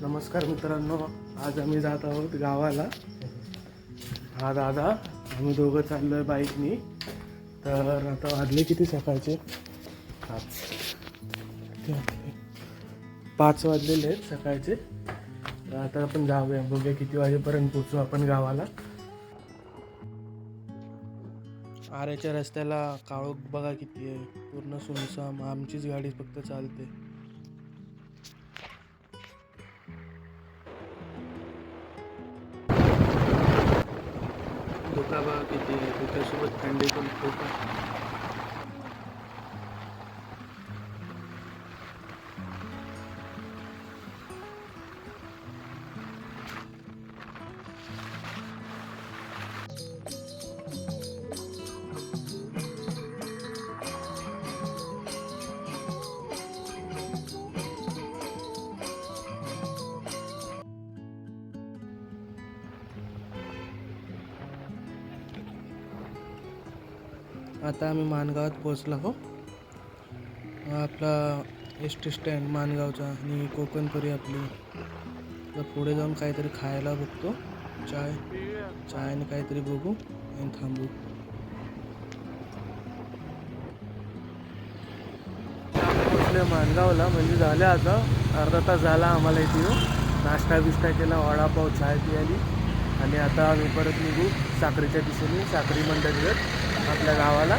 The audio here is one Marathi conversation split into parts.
नमस्कार मित्रांनो. आज आम्ही जात आहोत गावाला. हा दादा आम्ही दोघं चाललो आहे बाईकनी. तर आता वाजले किती सकाळचे? पाच पाच वाजलेले आहेत सकाळचे. तर आता आपण जाऊया बघूया किती वाजेपर्यंत पोचू आपण गावाला. आरेच्या रस्त्याला काळोख बघा किती आहे. पूर्ण सुनसाम आमचीच गाडी फक्त चालते. धोका बा किती त्याच्यासोबत थंडी पण खूप आता आम्ही माणगावात पोचलो हो आपला एस टी स्टँड माणगावचा आणि कोकणपुरी आपली. तर पुढे जाऊन काहीतरी खायला बघतो. चाय चाय आणि काहीतरी बघू आणि थांबू. पोचले माणगावला म्हणजे झालं आता. अर्धा तास झाला आम्हाला इथे नाश्ता बिस्टा केला वडापाव चाय पियाली. आणि आता आम्ही परत निघू साखरेच्या दिशेने साखरी मंडळीवर. आपल्या गावाला.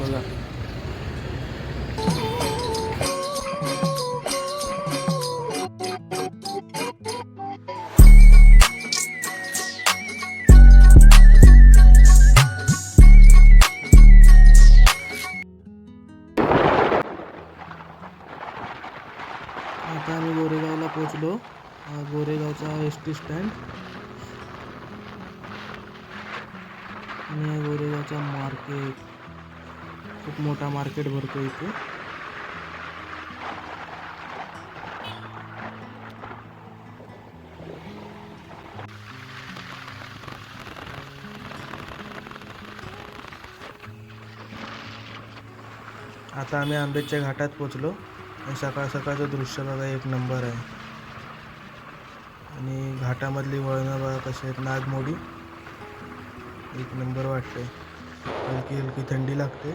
बघा आता आम्ही गोरेगावला पोचलो हा गोरेगावचा एस टी स्टँड. आणि गोरेगावचा मार्केट. खूप मोठा मार्केट भरतो इथे. आता आम्ही आंबेच्या घाटात पोचलो. आणि सकाळ सकाळचं दृश्य बघा एक नंबर आहे. आणि घाटामधली वळणं बघा कशी आहेत. नागमोडी. एक नंबर वाटते हलकी हलकी थंडी लागते.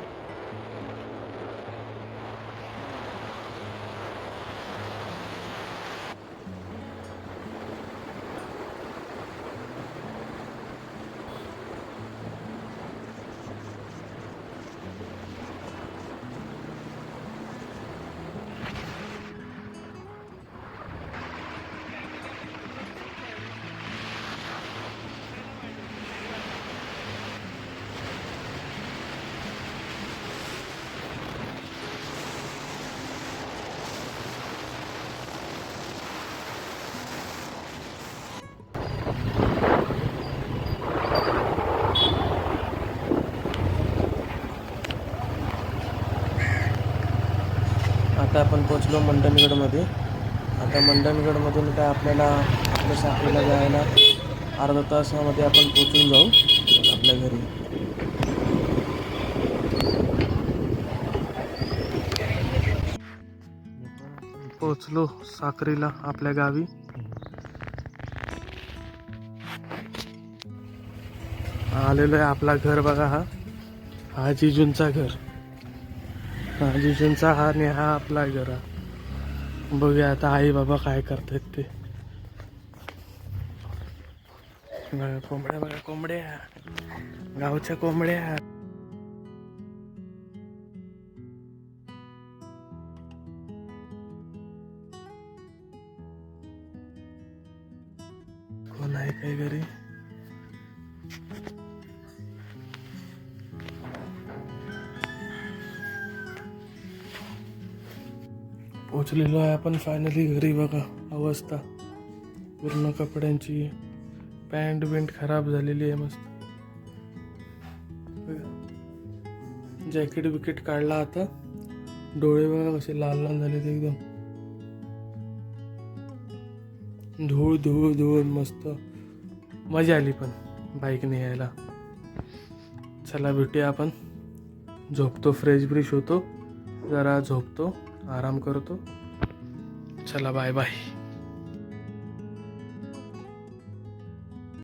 आता आपण पोचलो मंडणगडमध्ये. आता मंडणगडमधून काय आपल्याला आपल्या साखरेला जायला अर्धा तासामध्ये आपण पोचून जाऊ आपल्या घरी. पोचलो साखरीला आपल्या गावी. आलेलो आहे आपला घर बघा हा. हा जिजूंचा घर. हा हा आणि हा आपला घरा. बघूया आता आई बाबा काय करतात ते. कोंबड्या बघा कोंबड्या. गावच्या कोंबड्या. कोण आहे काय घरी? पोचलेलो आहे आपण फायनली घरी बघा. अवस्था. पूर्ण कपड्यांची पॅन्ट बिंट खराब झालेली आहे मस्त. जॅकेट बिकेट काढला आता. डोळे बघा कसे लाल लाल झाले ते एकदम. धूळ धूळ धूळ मस्त. मजा आली पण बाईकने यायला. चला भेटूया आपण. झोपतो फ्रेश ब्रिश होतो. जरा झोपतो. आराम करतो चला बाय बाय